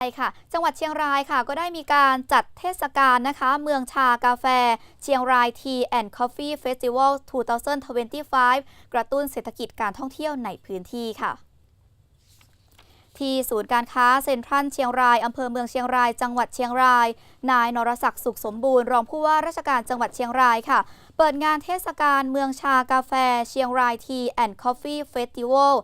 ใช่ค่ะ จังหวัดเชียงรายค่ะ ก็ได้มีการจัดเทศกาลนะคะ เมืองชากาแฟ เชียงราย Tea and Coffee Festival 2025 กระตุ้นเศรษฐกิจการท่องเที่ยวในพื้นที่ค่ะ ที่ศูนย์การค้าเซ็นทรัลเชียงรายอำเภอเมืองเชียงราย จังหวัดเชียงราย นายนรศักดิ์สุขสมบูรณ์รองผู้ว่าราชการจังหวัดเชียงรายค่ะ เปิดงานเทศกาลเมืองชากาแฟ เชียงรายทีแอนด์คอฟฟี่เฟสติวัล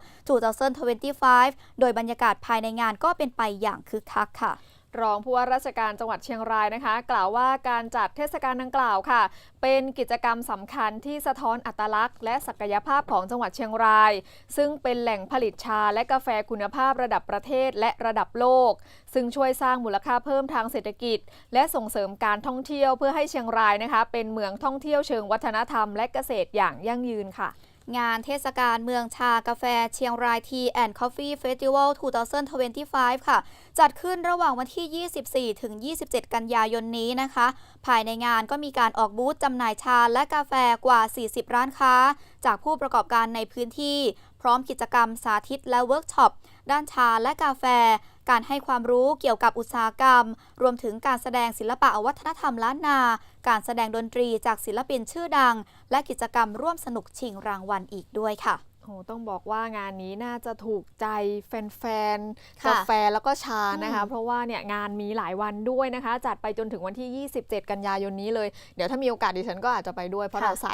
2025 โดยบรรยากาศภายในงานก็เป็นไปอย่างคึกคักค่ะ รองผู้ว่าราชการจังหวัดเชียงรายนะคะ กล่าวว่าการจัดเทศกาลดังกล่าวค่ะ เป็นกิจกรรมสำคัญที่สะท้อนอัตลักษณ์ และศักยภาพของจังหวัดเชียงราย ซึ่งเป็นแหล่งผลิตชาและกาแฟคุณภาพระดับประเทศและระดับโลก ซึ่งช่วยสร้างมูลค่าเพิ่มทางเศรษฐกิจ และส่งเสริมการท่องเที่ยวเพื่อให้เชียงรายนะคะ เป็นเมืองท่องเที่ยวเชิงวัฒนธรรม และเกษตรอย่างยั่งยืนค่ะ งานเทศกาลเมืองชากาแฟเชียงราย Tea and Coffee Festival 2025 ค่ะ จัดขึ้นระหว่างวันที่ 24 ถึง 27 กันยายนนี้นะคะ ภายในงานก็มีการออกบูธจำหน่ายชาและกาแฟกว่า 40 ร้านค้า จากผู้ประกอบการในพื้นที่ พร้อมกิจกรรมสาธิตและเวิร์กช็อปด้านชาและกาแฟ การให้ความรู้เกี่ยวกับอุตสาหกรรม รวมถึงการแสดงศิลปะวัฒนธรรมล้านนา การแสดงดนตรีจากศิลปินชื่อดัง และกิจกรรมร่วมสนุกชิงรางวัลอีกด้วยค่ะโอ้ต้องบอกว่างานนี้น่าจะถูกใจแฟนๆค่ะกาแฟแล้วก็ชานะคะอืมเพราะว่าเนี่ยงานมีหลายวันด้วยนะคะ จัดไปจนถึงวันที่ 27 กันยายนนี้เลย เดี๋ยวถ้ามีโอกาสดิฉันก็อาจจะไปด้วยเพราะเราสาย